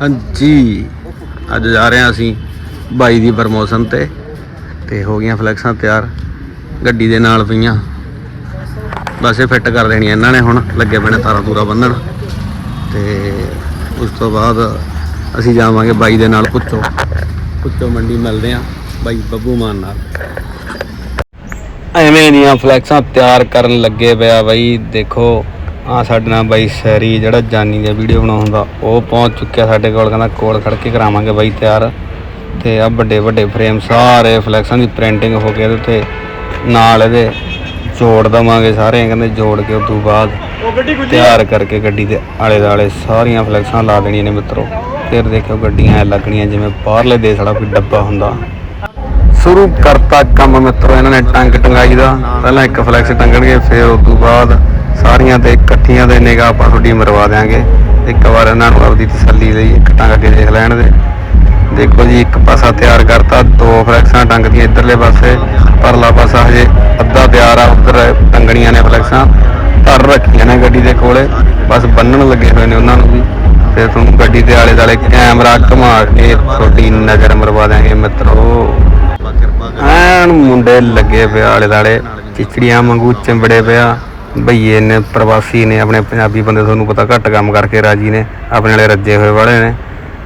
ਹਾਂਜੀ। ਅੱਜ ਜਾ ਰਹੇ ਹਾਂ ਅਸੀਂ ਬਾਈ ਦੀ ਪ੍ਰਮੋਸ਼ਨ ਤੇ ਤੇ ਹੋ ਗਈਆਂ ਫਲੈਕਸਾਂ ਤਿਆਰ। ਗੱਡੀ ਦੇ ਨਾਲ ਪਈਆਂ। ਬਸ ਇਹ ਫਿੱਟ ਕਰ ਦੇਣੀਆਂ ਇਹਨਾਂ ਨੇ ਹੁਣ, ਲੱਗੇ ਪੈਣੇ ਤਾਰਾਂ ਤੂਰਾ ਬੰਨਣ। ਤੇ ਉਸ ਤੋਂ ਬਾਅਦ ਅਸੀਂ ਜਾਵਾਂਗੇ ਬਾਈ ਦੇ ਨਾਲ ਪੁੱਛੋ। ਪੁੱਛੋ ਮੰਡੀ ਮਿਲਦੇ ਆ ਬਾਈ ਬੱਬੂ ਮਾਨ ਨਾਲ। ਐਵੇਂ ਦੀਆਂ ਫਲੈਕਸਾਂ ਤਿਆਰ ਕਰਨ ਲੱਗੇ ਪਿਆ ਬਾਈ, ਦੇਖੋ। ਆ ਸਾਡੇ ਨਾਲ ਬਾਈ ਸੈਰੀ ਜਿਹੜਾ ਜਾਨੀ ਦੀ ਵੀਡੀਓ ਬਣਾਉਂਦਾ ਉਹ ਪਹੁੰਚ ਚੁੱਕਿਆ ਸਾਡੇ ਕੋਲ ਕਹਿੰਦਾ ਕੋਲ ਖੜ ਕੇ ਕਰਾਵਾਂਗੇ ਬਾਈ ਤਿਆਰ। ਤੇ ਆ ਵੱਡੇ ਵੱਡੇ ਫਰੇਮ ਸਾਰੇ ਫਲੈਕਸਾਂ ਦੀ ਪ੍ਰਿੰਟਿੰਗ ਹੋ ਕੇ ਇਹਦੇ ਉੱਤੇ। ਨਾਲ ਇਹਦੇ ਜੋੜ ਦਵਾਂਗੇ ਸਾਰੇ ਕਹਿੰਦੇ ਜੋੜ ਕੇ ਉਸ ਤੋਂ ਬਾਅਦ ਤਿਆਰ ਕਰਕੇ ਗੱਡੀ ਦੇ ਆਲੇ ਦਾਲੇ ਸਾਰੀਆਂ ਫਲੈਕਸਾਂ ਲਾ ਦੇਣੀਆਂ ਨੇ ਮਿੱਤਰੋ। ਫਿਰ ਦੇਖਿਓ ਗੱਡੀਆਂ ਐਂ ਲੱਗਣੀਆਂ ਜਿਵੇਂ ਬਾਹਰਲੇ ਦੇਸ਼ ਵਾਲਾ ਕੋਈ ਡੱਬਾ ਹੁੰਦਾ। ਸ਼ੁਰੂ ਕਰਤਾ ਕੰਮ ਮਿੱਤਰੋ ਇਹਨਾਂ ਨੇ ਟੰਗ ਟੰਗਾਈ ਦਾ। ਪਹਿਲਾਂ ਇੱਕ ਫਲੈਕਸ ਟੰਗਣਗੇ ਫਿਰ ਉਸ ਤੋਂ ਬਾਅਦ ਸਾਰੀਆਂ ਤੇ ਇਕੱਠੀਆਂ ਦੇ ਨਿਗਾਹ ਆਪਾਂ ਤੁਹਾਡੀ ਮਰਵਾ ਦਿਆਂਗੇ। ਇੱਕ ਵਾਰ ਇਹਨਾਂ ਨੂੰ ਆਪਦੀ ਤਸੱਲੀ ਲਈ ਇੱਕ ਟੰਗ ਦੇਖ ਲੈਣ ਦੇ। ਦੇਖੋ ਜੀ, ਇੱਕ ਪਾਸਾ ਤਿਆਰ ਕਰਤਾ, ਦੋ ਫਲੈਕਸਾਂ ਟੰਗਦੀਆਂ ਇਧਰਲੇ ਪਾਸੇ, ਪਰਲਾ ਪਾਸਾ ਹਜੇ ਅੱਧਾ ਤਿਆਰ ਆ, ਉਧਰ ਟੰਗਣੀਆਂ ਨੇ ਫਲੈਕਸਾਂ, ਧਰ ਰੱਖੀਆਂ ਨੇ ਗੱਡੀ ਦੇ ਕੋਲੇ, ਬਸ ਬੰਨਣ ਲੱਗੇ ਹੋਏ ਨੇ ਉਹਨਾਂ ਨੂੰ ਵੀ। ਫਿਰ ਤੁਹਾਨੂੰ ਗੱਡੀ ਦੇ ਆਲੇ ਦਾਲੇ ਕੈਮਰਾ ਘੁਮਾ ਕੇ ਤੁਹਾਡੀ ਨਜ਼ਰ ਮਰਵਾ ਦਿਆਂਗੇ ਮਿੱਤਰੋ। ਐਨ ਮੁੰਡੇ ਲੱਗੇ ਪਿਆ ਆਲੇ ਦਾਲੇ ਚਿਚੜੀਆਂ ਵਾਂਗੂ ਚਿੰਬੜੇ ਪਿਆ ਭਈਏ ਨੇ, ਪ੍ਰਵਾਸੀ ਨੇ, ਆਪਣੇ ਪੰਜਾਬੀ ਬੰਦੇ ਤੁਹਾਨੂੰ ਪਤਾ ਘੱਟ ਕੰਮ ਕਰਕੇ ਰਾਜੀ ਨੇ, ਆਪਣੇ ਵਾਲੇ ਰੱਜੇ ਹੋਏ ਵਾਲੇ ਨੇ।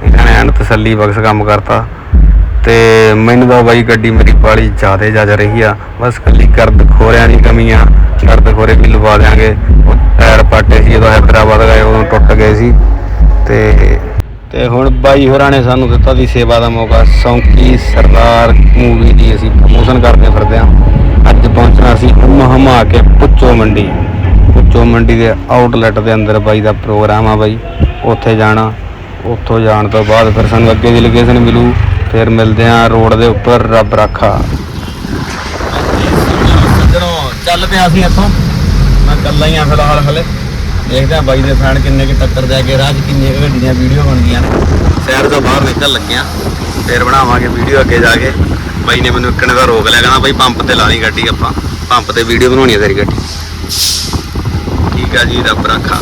ਇਹਨਾਂ ਨੇ ਐਨ ਤਸੱਲੀ ਬਖਸ਼ ਕੰਮ ਕਰਤਾ। ਤੇ ਮੈਨੂੰ ਤਾਂ ਬਾਈ ਗੱਡੀ ਮੇਰੀ ਬਾਲੀ ਜ਼ਿਆਦੇ ਜੱਜ ਰਹੀ ਆ। ਬਸ ਕੱਲੀ ਕਰਦ ਖੋਰਿਆਂ ਦੀ ਕਮੀ ਆ। ਕਰਦ ਖੋਰੇ ਵੀ ਲਵਾ ਦਿਆਂਗੇ। ਉਹ ਟਾਇਰ ਪਾਟੇ ਸੀ ਜਦੋਂ ਹੈਦਰਾਬਾਦ ਗਏ, ਉਦੋਂ ਟੁੱਟ ਗਏ ਸੀ। ਤੇ ਤੇ ਹੁਣ ਬਾਈ ਹੋਰਾਂ ਨੇ ਸਾਨੂੰ ਦਿੱਤਾ ਦੀ ਸੇਵਾ ਦਾ ਮੌਕਾ। ਸੌਂਕੀ ਸਰਦਾਰ ਮੂਵੀ ਦੀ ਅਸੀਂ ਪ੍ਰਮੋਸ਼ਨ ਕਰਦੇ ਫਿਰਦੇ ਹਾਂ ਅੱਜ ਪਹੁੰਚਣਾ ਸੀ ਹਮ ਹਮਾ ਕੇ ਪੁੱਚੋ ਮੰਡੀ। ਪੁੱਚੋ ਮੰਡੀ ਦੇ ਆਊਟਲੈਟ ਦੇ ਅੰਦਰ ਬਾਈ ਦਾ ਪ੍ਰੋਗਰਾਮ ਆ ਬਾਈ। ਉੱਥੇ ਜਾਣਾ। ਉੱਥੋਂ ਜਾਣ ਤੋਂ ਬਾਅਦ ਫਿਰ ਸਾਨੂੰ ਅੱਗੇ ਦੀ ਲੋਕੇਸ਼ਨ ਮਿਲੂ। ਫਿਰ ਮਿਲਦੇ ਹਾਂ ਰੋਡ ਦੇ ਉੱਪਰ ਰੱਬ ਰਾਖਾ। ਜਦੋਂ ਚੱਲ ਪਿਆ ਅਸੀਂ ਇੱਥੋਂ, ਮੈਂ ਇਕੱਲਾ ਹੀ ਆ ਫਿਲਹਾਲ ਹਲੇ। ਦੇਖਦੇ ਆ ਬਾਈ ਦੇ ਫੈਨ ਕਿੰਨੇ ਕਿ ਟੱਕਰ ਦੇ ਕੇ ਰਾਹ 'ਚ ਕਿੰਨੀਆਂ ਗੱਡੀਆਂ, ਵੀਡੀਓ ਬਣਦੀਆਂ ਨੇ। ਸ਼ਹਿਰ ਤੋਂ ਬਾਹਰ ਨਿਕਲ ਲੱਗਿਆ ਫਿਰ ਬਣਾਵਾਂਗੇ ਵੀਡੀਓ ਅੱਗੇ ਜਾ ਕੇ। ਬਾਈ ਨੇ ਮੈਨੂੰ ਇੱਕਣੇ ਦਾ ਰੋਕ ਲਿਆ, ਕਹਿੰਦਾ ਬਾਈ ਪੰਪ ਤੇ ਲਾਣੀ ਗੱਡੀ ਆਪਾਂ। ਪੰਪ ਤੇ ਵੀਡੀਓ ਬਣਾਉਣੀ ਹੈ ਤੇਰੀ ਗੱਡੀ। ਠੀਕ ਆ ਜੀ, ਰੱਬ ਰਾਖਾ।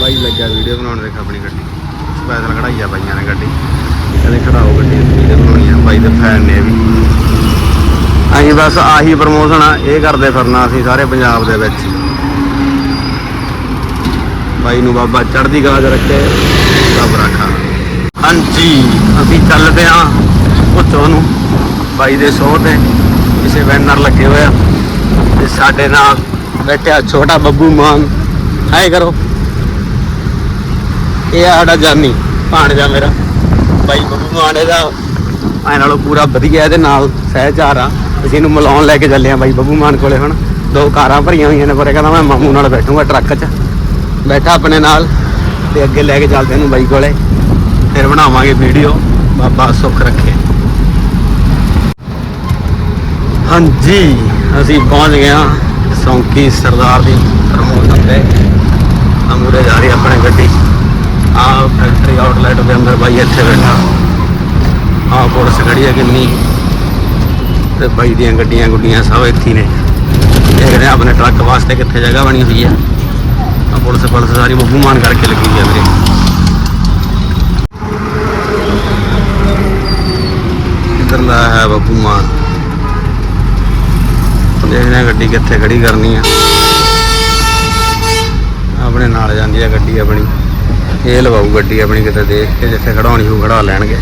ਬਾਈ ਲੱਗਿਆ ਵੀਡੀਓ ਬਣਾਉਣ ਦੇ ਆਪਣੀ ਗੱਡੀ। ਸਪੈਸ਼ਲ ਕਢਾਈ ਆ ਬਾਈਆਂ ਨੇ ਗੱਡੀ। ਕਹਿੰਦੇ ਖੜਾਓ ਗੱਡੀ ਵੀਡੀਓ ਬਣਾਉਣੀ ਆ। ਬਾਈ ਦੇ ਫੈਨ ਨੇ ਵੀ। ਅਸੀਂ ਬਸ ਆਹੀ ਪ੍ਰਮੋਸ਼ਨ ਆ, ਇਹ ਕਰਦੇ ਫਿਰਨਾ ਅਸੀਂ ਸਾਰੇ ਪੰਜਾਬ ਦੇ ਵਿੱਚ। ਬਾਈ ਨੂੰ ਬਾਬਾ ਚੜ੍ਹਦੀ ਗਾਜ ਰੱਖੇ, ਰੱਬ ਰੱਖਾ। ਹਾਂਜੀ, ਅਸੀਂ ਚੱਲਦੇ ਹਾਂ। ਉੱਥੋਂ ਨੂੰ ਬਾਈ ਦੇ ਸੋਹ ਤੇ ਕਿਸੇ ਬੈਨਰ ਲੱਗੇ ਹੋਏ ਆ ਤੇ ਸਾਡੇ ਨਾਲ ਬੈਠਿਆ ਛੋਟਾ ਬੱਬੂ ਮਾਨ। ਹਾਏ ਕਰੋ। ਇਹ ਆ ਸਾਡਾ ਜਾਨੀ, ਭਾਣਜਾ ਮੇਰਾ। ਬਾਈ ਬੱਬੂ ਮਾਨ ਇਹਦਾ ਐ ਨਾਲੋਂ ਪੂਰਾ ਵਧੀਆ ਇਹਦੇ ਨਾਲ ਸਹਿਚਾਰ ਆ। ਅਸੀਂ ਇਹਨੂੰ ਮਿਲਾਉਣ ਲੈ ਕੇ ਚੱਲੇ ਆ ਬਾਈ ਬੱਬੂ ਮਾਨ ਕੋਲੇ ਹੁਣ। ਦੋ ਕਾਰਾਂ ਭਰੀਆਂ ਹੋਈਆਂ ਨੇ, ਪਰ ਇਹ ਕਹਿੰਦਾ ਮੈਂ ਮਾਮੂ ਨਾਲ ਬੈਠੂੰਗਾ ਟਰੱਕ 'ਚ। ਬੈਠਾ ਆਪਣੇ ਨਾਲ ਤੇ ਅੱਗੇ ਲੈ ਕੇ ਚੱਲਦੇ ਇਹਨੂੰ ਬਾਈ ਕੋਲੇ। ਫਿਰ ਬਣਾਵਾਂਗੇ ਵੀਡੀਓ। ਬਾਬਾ ਸੁੱਖ ਰੱਖੇ। ਹਾਂਜੀ, ਅਸੀਂ ਪਹੁੰਚ ਗਏ ਹਾਂ ਸੌਂਕੀ ਸਰਦਾਰ ਦੀ ਪ੍ਰਮੋਸ਼ਨ ਤੇ ਅਮੂਰੇ ਜਾ ਰਹੀ ਆਪਣੇ ਗੱਡੀ। ਆਹ ਫੈਕਟਰੀ ਆਊਟਲੈਟ ਦੇ ਅੰਦਰ ਬਾਈ ਇੱਥੇ ਬੈਠਾ। ਆਹ ਪੁਲਿਸ ਖੜੀ ਹੈ ਕਿੰਨੀ। ਤੇ ਬਾਈ ਦੀਆਂ ਗੱਡੀਆਂ ਗੁੱਡੀਆਂ ਸਭ ਇੱਥੇ ਨੇ। ਦੇਖਦੇ ਹਾਂ ਆਪਣੇ ਟਰੱਕ ਵਾਸਤੇ ਕਿੱਥੇ ਜਗ੍ਹਾ ਬਣੀ ਹੋਈ ਹੈ। ਆ ਪੁਲਿਸ ਪੁਲਿਸ ਸਾਰੀ ਬੱਬੂ ਮਾਨ ਕਰਕੇ ਲੱਗੀ ਹੋਈ ਆ ਮੇਰੇ ਇੱਧਰ ਦਾ ਹੈ ਬੱਬੂ ਮਾਨ? ਦੇਖਦੇ ਹਾਂ ਗੱਡੀ ਕਿੱਥੇ ਖੜੀ ਕਰਨੀ ਆ। ਆਪਣੇ ਨਾਲ ਜਾਂਦੀ ਆ ਗੱਡੀ ਆਪਣੀ। ਇਹ ਲਵਾਊ ਗੱਡੀ ਆਪਣੀ ਕਿਤੇ ਦੇਖ ਕੇ, ਜਿੱਥੇ ਖੜਾਉਣੀ ਹੋ ਖੜਾ ਲੈਣਗੇ।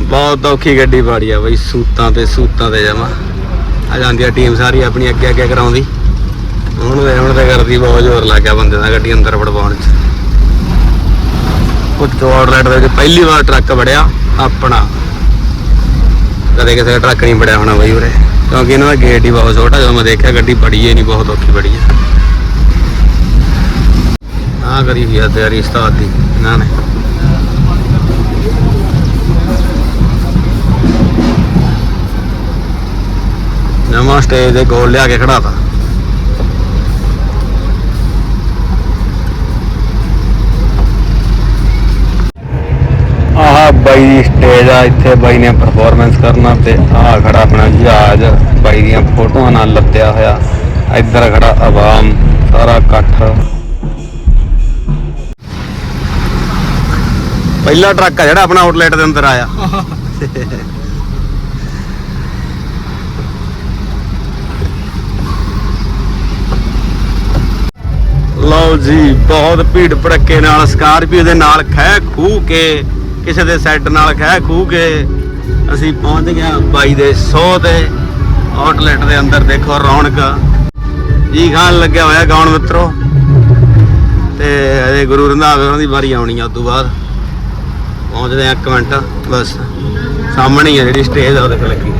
ਬਹੁਤ ਔਖੀ ਗੱਡੀ ਬਾੜੀ ਆ ਬਈ, ਸੂਤਾਂ ਤੇ ਸੂਤਾਂ ਤੇ ਜਮਾ। ਆ ਜਾਂਦੀ ਆ ਟੀਮ ਸਾਰੀ ਆਪਣੀ ਅੱਗੇ ਅੱਗੇ ਕਰਾਉਂਦੀ। ਹੁਣ ਵੇ ਹੁਣ ਤੇ ਕਰਦੀ ਬਹੁਤ ਜ਼ੋਰ ਲੱਗ ਗਿਆ ਬੰਦੇ ਦਾ ਗੱਡੀ ਅੰਦਰ ਵੜਵਾਉਣ ਚ। ਉਹ ਆਊਟਲੈਟ ਦੇ ਵਿੱਚ ਪਹਿਲੀ ਵਾਰ ਟਰੱਕ ਵੜਿਆ, ਆਪਣਾ। ਕਦੇ ਕਿਸੇ ਦਾ ਟਰੱਕ ਨਹੀਂ ਵੜਿਆ ਹੋਣਾ ਬਈ ਉਰੇ। ਕਿਉਂਕਿ ਇਹਨਾਂ ਦਾ ਗੇਟ ਹੀ ਬਹੁਤ ਛੋਟਾ, ਜਦੋਂ ਮੈਂ ਦੇਖਿਆ ਗੱਡੀ ਬੜੀ ਹੀ ਨਹੀਂ ਬਹੁਤ ਔਖੀ ਬੜੀ ਹੈ। ਆ ਕਰੀ ਹੋਈ ਆ ਤਿਆਰੀ ਉਸਤਾਦ ਦੀ, ਇਹਨਾਂ ਨੇ। ਨਵਾਂ ਸਟੇਜ ਦੇ ਗੋਲ ਲਿਆ ਕੇ ਖੜਾਤਾ ਆਹ ਬਾਈ ਦੀ ਸਟੇਜ ਆ, ਇੱਥੇ ਬਾਈ ਨੇ ਪਰਫਾਰਮੈਂਸ ਕਰਨਾ ਤੇ ਆਹ ਖੜਾ ਆਪਣਾ ਜਹਾਜ਼, ਬਾਈ ਦੀਆਂ ਫੋਟੋਆਂ ਨਾਲ ਲੱਦਿਆ ਹੋਇਆ। ਇੱਧਰ ਖੜਾ ਆਵਾਮ, ਸਾਰਾ ਇਕੱਠ। ਪਹਿਲਾ ਟਰੱਕ ਆ ਜਿਹੜਾ ਆਪਣਾ ਆਊਟਲੈਟ ਦੇ ਅੰਦਰ ਆਇਆ। ਲਓ ਜੀ, ਬਹੁਤ ਭੀੜ ਭੜੱਕੇ ਨਾਲ, ਸਕਾਰਪੀਓ ਦੇ ਨਾਲ ਖਹਿ ਖੂ ਕੇ ਕਿਸੇ ਦੇ ਸੈੱਟ ਨਾਲ ਖਹਿ ਖੂ ਕੇ ਅਸੀਂ ਪਹੁੰਚ ਗਏ ਹਾਂ ਬਾਈ ਦੇ 100 ਤੇ ਆਊਟਲੈਟ ਦੇ ਅੰਦਰ, ਦੇਖੋ ਰੌਣਕ। ਜੀ ਖਾਨ ਲੱਗਿਆ ਹੋਇਆ ਗਾਉਣ ਮਿੱਤਰੋ। ਤੇ ਅਜੇ ਗੁਰੂ ਰੰਧਾਵੇ ਉਹਨਾਂ ਦੀ ਵਾਰੀ ਆਉਣੀ ਆ ਉਸ ਤੋਂ ਬਾਅਦ। ਪਹੁੰਚਦੇ ਆ ਇੱਕ ਮਿੰਟ। ਬਸ, ਸਾਹਮਣੇ ਹੀ ਆ ਜਿਹੜੀ ਸਟੇਜ ਆ, ਉਹਦੇ ਤੇ ਲੱਗੀ।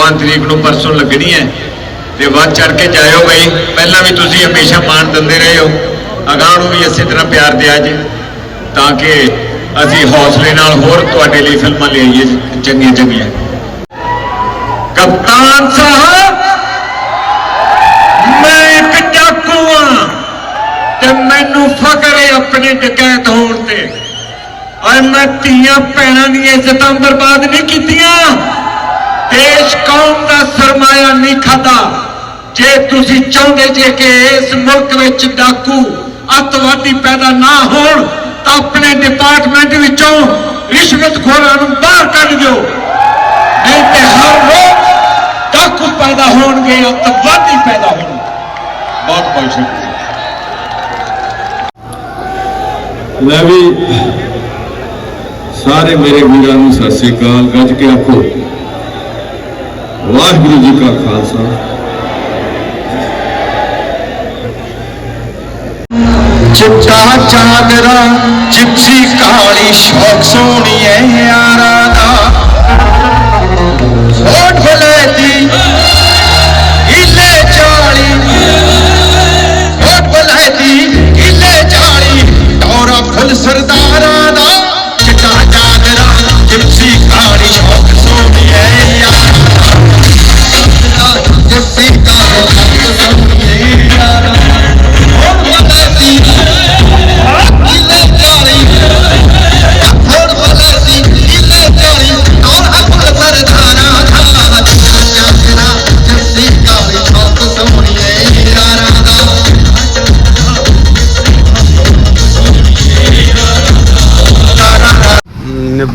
9 ਤਰੀਕ ਨੂੰ ਪਰਸੋਂ ਲੱਗਣੀ ਹੈ ਤੇ ਵੱਧ ਚੜ ਕੇ ਜਾਇਓ ਬਈ। ਪਹਿਲਾਂ ਵੀ ਤੁਸੀਂ ਹਮੇਸ਼ਾ ਮਾਣ ਦਿੰਦੇ ਰਹੇ। ਹੋ ਅਗਾਹ ਨੂੰ ਵੀ ਇਸੇ ਤਰ੍ਹਾਂ ਪਿਆਰ ਦਿਆ ਜੇ, ਤਾਂ ਕਿ ਅਸੀਂ ਹੌਸਲੇ ਨਾਲ ਹੋਰ ਤੁਹਾਡੇ ਲਈ ਫਿਲਮਾਂ ਲਿਆਈਏ ਚੰਗੀਆਂ ਚੰਗੀਆਂ ਕਪਤਾਨ ਸਾਹਿਬ, ਮੈਂ ਇੱਕ ਚਾਕੂ ਹਾਂ ਤੇ ਮੈਨੂੰ ਫਕਰ ਹੈ ਆਪਣੇ ਡਕੈਤ ਹੋਣ ਤੇ। ਔਰ ਮੈਂ ਧੀਆਂ ਭੈਣਾਂ ਦੀਆਂ ਇੱਜ਼ਤਾਂ ਬਰਬਾਦ ਨਹੀਂ ਕੀਤੀਆਂ। ਦੇਸ਼ ਕੌਮ ਦਾ ਸਰਮਾਇਆ ਨਹੀਂ ਖਾਦਾ ਜੇ ਤੁਸੀਂ ਚਾਹੁੰਦੇ ਜੇ ਕਿ ਇਸ ਮੁਲਕ ਵਿੱਚ ਡਾਕੂ ਅੱਤਵਾਦੀ ਪੈਦਾ ਨਾ ਹੋਣ ਤਾਂ ਆਪਣੇ ਡਿਪਾਰਟਮੈਂਟ ਵਿੱਚੋਂ ਰਿਸ਼ਵਤਖੋਰਾਂ ਨੂੰ ਬਾਹਰ ਕੱਢ ਦਿਓ ਨਹੀਂ ਤੇ ਹਰ ਰੋਜ਼ ਡਾਕੂ ਪੈਦਾ ਹੋਣਗੇ ਅੱਤਵਾਦੀ ਪੈਦਾ ਹੋਣਗੇ ਬਹੁਤ ਬਹੁਤ ਸ਼ੁਕਰੀਆ ਮੈਂ ਵੀ ਸਾਰੇ ਮੇਰੇ ਵੀਰਾਂ ਨੂੰ ਸਤਿ ਸ੍ਰੀ ਅਕਾਲ ਗੱਜ ਕੇ ਆਖੋ ਵਾਹਿਗੁਰੂ ਜੀ ਕਾ ਖਾਲਸਾ। ਚਿੱਟਾ ਚਾਦਰਾ ਜਿਪਸੀ ਕਾਲੀ ਸ਼ੌਕ ਸੋਹਣੀਏ ਯਾਰਾਂ।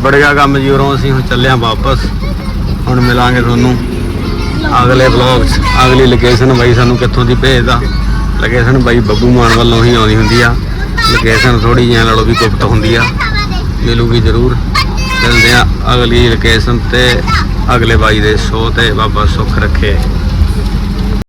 ਨਿਬੜ ਗਿਆ ਕੰਮ ਜੀ ਉਰੋਂ ਅਸੀਂ ਹੁਣ ਚੱਲੇ ਆਂ ਵਾਪਸ। ਹੁਣ ਮਿਲਾਂਗੇ ਤੁਹਾਨੂੰ ਅਗਲੇ ਵਲੌਗ 'ਚ। ਅਗਲੀ ਲੋਕੇਸ਼ਨ ਬਾਈ ਸਾਨੂੰ ਕਿੱਥੋਂ ਦੀ ਭੇਜਦਾ। ਲੋਕੇਸ਼ਨ ਬਾਈ ਬੱਬੂ ਮਾਨ ਵੱਲੋਂ ਹੀ ਆਉਂਦੀ ਹੁੰਦੀ ਆ। ਲੋਕੇਸ਼ਨ ਥੋੜੀ ਜਿਹੀ ਨਾਲੋਂ ਵੀ ਗੁਪਤ ਹੁੰਦੀ ਆ। ਮਿਲੂਗੀ ਜ਼ਰੂਰ। ਮਿਲਦੇ ਆ ਅਗਲੀ ਲੋਕੇਸ਼ਨ ਤੇ ਅਗਲੇ ਬਾਈ ਦੇ ਸ਼ੋਅ ਤੇ। ਬਾਬਾ ਸੁੱਖ ਰੱਖੇ।